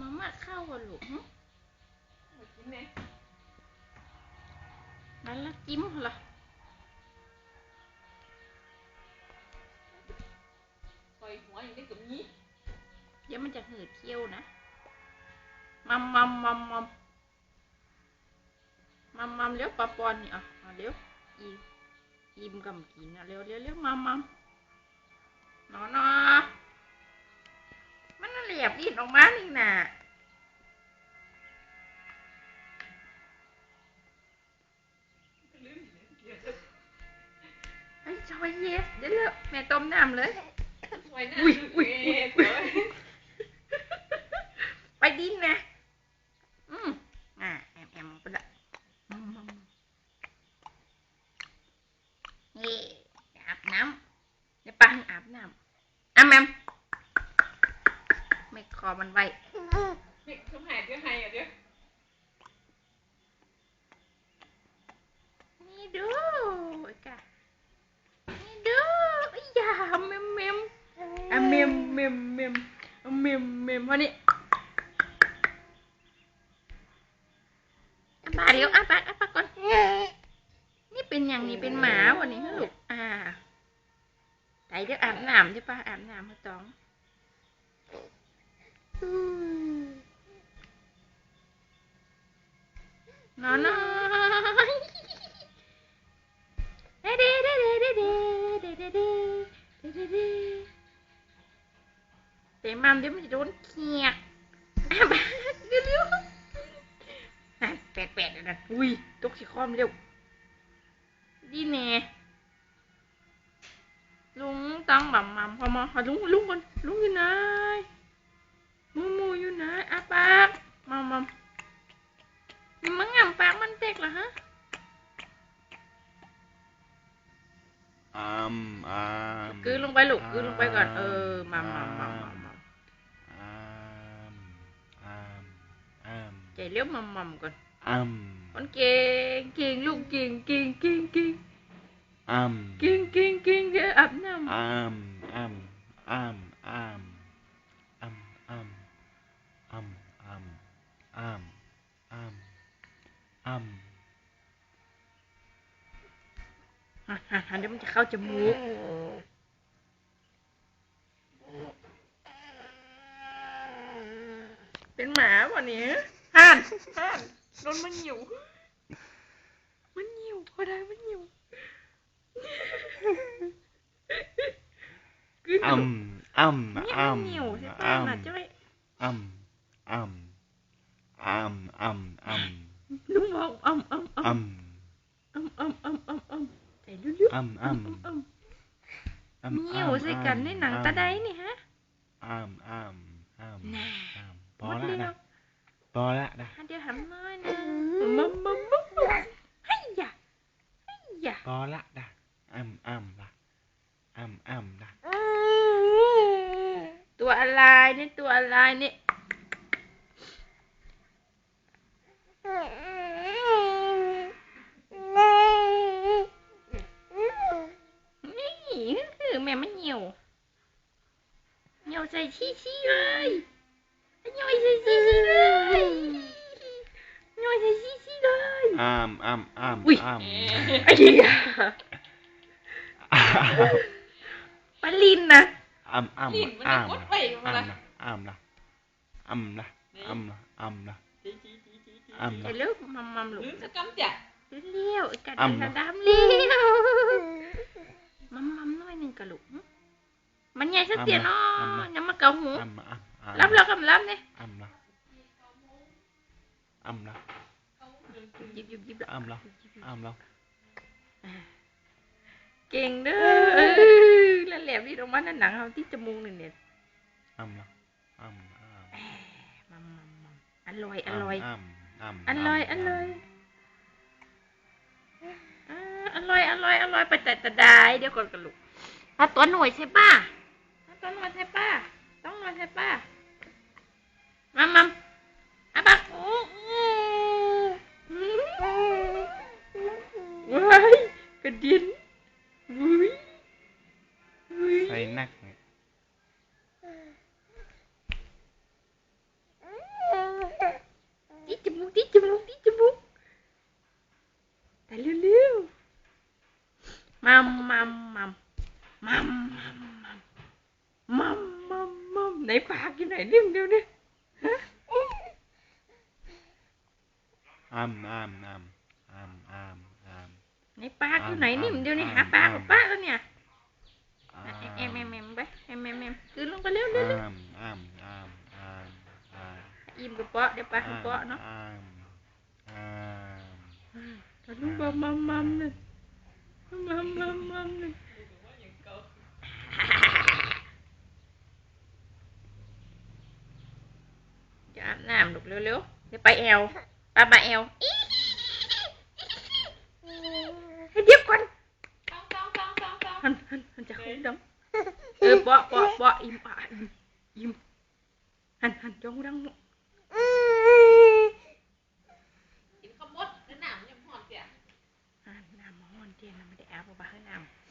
มาม่าข้าวก่อนลูกหึมากินเนี่ยนั่นละจิ้มเหรอซอยหัวอย่างนี้กับนี้เดี๋ยวมันจะหืดเที่ยวนะ มัมมัมมัมมัมมัมมัมเร็วปลาปอนนี่อะมาเร็วอีอิ่มกำกินอะเร็วเร็วเร็วมัมมัมนอนอมันน่ะเหลี ยบดินออกมานี่น่ะลืมเดี๋ยวไอ้ยจอยเย็บเดี๋ยวเลอะแม่ต้มน้ำเลยซอยหน้าอุ้ยดูอุ้ยเอ๊ะอุ้ยเดี๋ยวไปดินนะ อืมอ่าแอมแอมไปละอืมอืมนี่อาบน้ำเดี๋ยวปังอาบน้ำอะแมมไม่ค อมันไว้นี่ทำหายเดี๋ยวหายอะเดี๋ยวนี่ดูไอ้กะนี่ดูไอ้ยาเมมเมมอะเมมเมมเมมอะเมมเมมวันนี้อะบาเดี๋ยวอะปากอะปากก่อน นี่เป็นอย่างนี้เป็นหมาวันนี้ฮะลูกอ่าไก่เดี๋ยวอาบน้ำใช่ปะอาบน้ำมาต้อง นอนนอนเด้เด้เด้เด้เด้เด้เด้เด้เด้เด้เด้เด้เตะมัมเดี๋ยวมันจะโดนเขียกอะมาเร็วเร็วแปดแปดนั่นอุ้ยตกขี้คอมเร็วดีแน่ลุงต้งหม่ำหม่ำพอมาหาลุงลุงก่อนลุงอยู่ไหน Mong mong. Mắng ăn phá bánh tét là hả? Um, um, cứ lung bay lục cứ lung bay gần ờ mà mà mà mà chạy liếu mầm mầm còn. Um, con kiên kiên luôn kiên kiên kiên kiên um, kiên kiên kiên ghê ấp nào um, um, um, um. หันหันหันเดี๋ยวมันจะเข้าจมูกเป็นหมาวันนี้ห่านห่านโดนมันหิว มันหิวพอได้มันหิวกลืนอามอามเนี่ยอามมันหิวใช่ปะอามน่ะจ้อยอามอามอามอามอามลุงบอกอ้ำอ้ำอามอ้ำอ้ำอ้ำอ้ำอ้ำใจลึกๆ อ้ำอ้ำอ้ำอามหิวใส่กันในหนังตาไดนี่ฮะอามอามอามน่าอามพหมอดละเร็นะวพอละนะเดี๋ยวทำน้อยนะมัมมัมมัมให้ยะให้ยะพอละนะอ้ำอ้ำละอ้ำอ้ำละตัวอะไรนี่ตัวอะไรนี่นี่ คือแม่มันเหี่ยวเหี่ยวใส่ชี้ชี้เลยเหี่ยวใส่ชี้ชี้เลยเหี่ยวใส่ชี้ชี้เลยอ้ำอ้ำอ้ำอุ๊ยอ้ำไอ้เหี้ยปลาลิ นึงกะลุกมันใหญ่สักเตียนอ้อยังมาเกาหูรับแล้วกับรับเนี่ยอำละอำละยิบยิบยิบละอำละอ้าละเก่งเด้อแล้วแหลมที่ตรงมาหน้าหนังเขาที่จมูกนี่เนี่ยอำละอำอำอร่อยอร่อยอร่อยอร่อยอร่อยอร่อยอร่อยไปแต่ตะได้เดี๋ยวก่อนกันลุ เอาตัวหน่วยใช่ป่ะเอาตัวหน่วยใช่ป่ะต้องหน่วยใช่ป่ะมัมมัมอะบักอู้อู้ว้ายกระเด็นวุ้ยวุ้ย ใส่นักเนี่ย อ ในปากอยู่ไหนนิ่มเดียวนี่ฮะอ้ำอ้ำอ้ำอ้ำอ้ำอ้ในปากอยู่ไหนนิ่มเดียวนี่อ้ำหาปากกับอ้ำป้าแล้วเนี่ยำอะเอ็มเอ็มเอ็มไปเอ็มเอ็มเอ็มคืนลงไปเร็วเร็วเร็วอ้ำอ้ำอ้ำอ้ำอ้ำอิ่มกับเปาะเดี๋ยวปลากับเปาะเนาะอ้ำอ้ำตอนนี้มัมมัมมัมเลยมัมมัมมัมเลยจะอาบน้ำลูกเร็วๆเดี๋ยวไปแอลปลามาแอลอีให้เดี๋ยวก่อนต้องต้องต้องต้องต้องหันหันหันจะคุ้มดำเออเปาะเปาะเปาะอิ่มปะอิ่มอิ่มหันหั นจ้องดังหมดกินข้าวมดแล้วหนามยังหอนเสียอ่าน้ำมันเตียนน้ำไม่ได้อาบบ่บ้าให้น้ำ